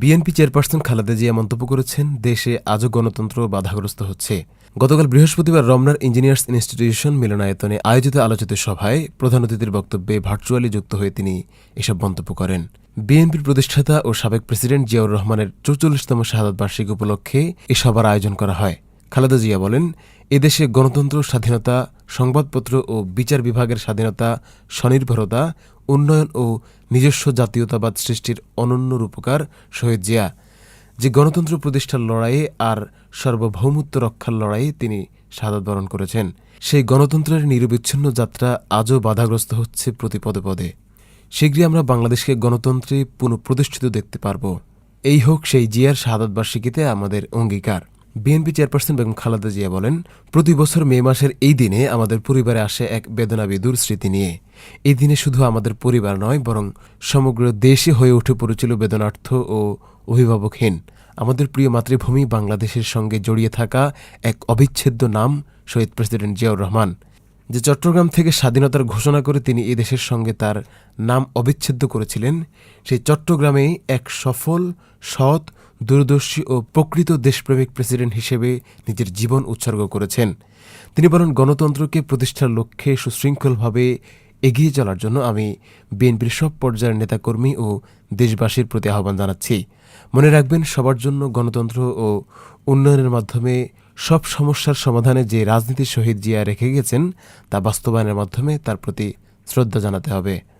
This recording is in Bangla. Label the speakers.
Speaker 1: বিএনপি চেয়ারপারসন খালেদা জিয়া মন্তব্য করেছেন, দেশে আজও গণতন্ত্র বাধাগ্রস্ত হচ্ছে। গতকাল বৃহস্পতিবার রমনার ইঞ্জিনিয়ার্স ইনস্টিটিউশন মিলনায়তনে আয়োজিত আলোচিত সভায় প্রধান অতিথির বক্তব্যে ভার্চুয়ালি যুক্ত হয়ে তিনি এসব মন্তব্য করেন। বিএনপির প্রতিষ্ঠাতা ও সাবেক প্রেসিডেন্ট জিয়াউর রহমানের চৌচল্লিশতম শাহাদত বার্ষিকী উপলক্ষে এ সভার আয়োজন করা হয়। খালেদা জিয়া বলেন, এদেশে গণতন্ত্র, স্বাধীনতা, সংবাদপত্র ও বিচার বিভাগের স্বাধীনতা, স্বনির্ভরতা উন্নয়ন ও নিজস্ব জাতীয়তাবাদ সৃষ্টির অনন্য রূপকার শহীদ জিয়া, যে গণতন্ত্র প্রতিষ্ঠার লড়াইয়ে আর সার্বভৌমত্ব রক্ষার লড়াইয়ে তিনি শাহাদত বরণ করেছেন। সেই গণতন্ত্রের নিরবিচ্ছিন্ন যাত্রা আজও বাধাগ্রস্ত হচ্ছে প্রতি পদে পদে। শীঘ্রই আমরা বাংলাদেশকে গণতন্ত্রে পুনঃপ্রতিষ্ঠিত দেখতে পারব। এই হোক সেই জিয়ার শাহাদত বার্ষিকীতে আমাদের অঙ্গীকার। বিএনপি চেয়ারপারসন বেগম খালেদা জিয়া বলেন, প্রতি বছর মে মাসের এই দিনে আমাদের পরিবারে আসে এক বেদনাবিদুর স্মৃতি নিয়ে। এই দিনে শুধু আমাদের পরিবার নয়, বরং সমগ্র দেশে হয়ে উঠে পড়েছিল বেদনার্থ ও অভিভাবকহীন। আমাদের প্রিয় মাতৃভূমি বাংলাদেশের সঙ্গে জড়িয়ে থাকা এক অবিচ্ছেদ্য নাম শহীদ প্রেসিডেন্ট জিয়াউর রহমান। যে চট্টগ্রাম থেকে স্বাধীনতার ঘোষণা করে তিনি এ দেশের সঙ্গে তার নাম অবিচ্ছেদ্য করেছিলেন, সেই চট্টগ্রামে এক সফল, সৎ, দূরদর্শী ও প্রকৃত দেশপ্রেমিক প্রেসিডেন্ট হিসেবে নিজের জীবন উৎসর্গ করেছেন। তিনি বলেন গণতন্ত্রকে প্রতিষ্ঠার লক্ষ্যে সুশৃঙ্খলভাবে এগিয়ে চলার জন্য আমি বিএনপির সব পর্যায়ের নেতাকর্মী ও দেশবাসীর প্রতি আহ্বান জানাচ্ছি। মনে রাখবেন, সবার জন্য গণতন্ত্র ও উন্নয়নের মাধ্যমে সব সমস্যার সমাধানে যে রাজনীতির শহীদ জিয়া রেখে গেছেন, তা বাস্তবায়নের মাধ্যমে তার প্রতি শ্রদ্ধা জানাতে হবে।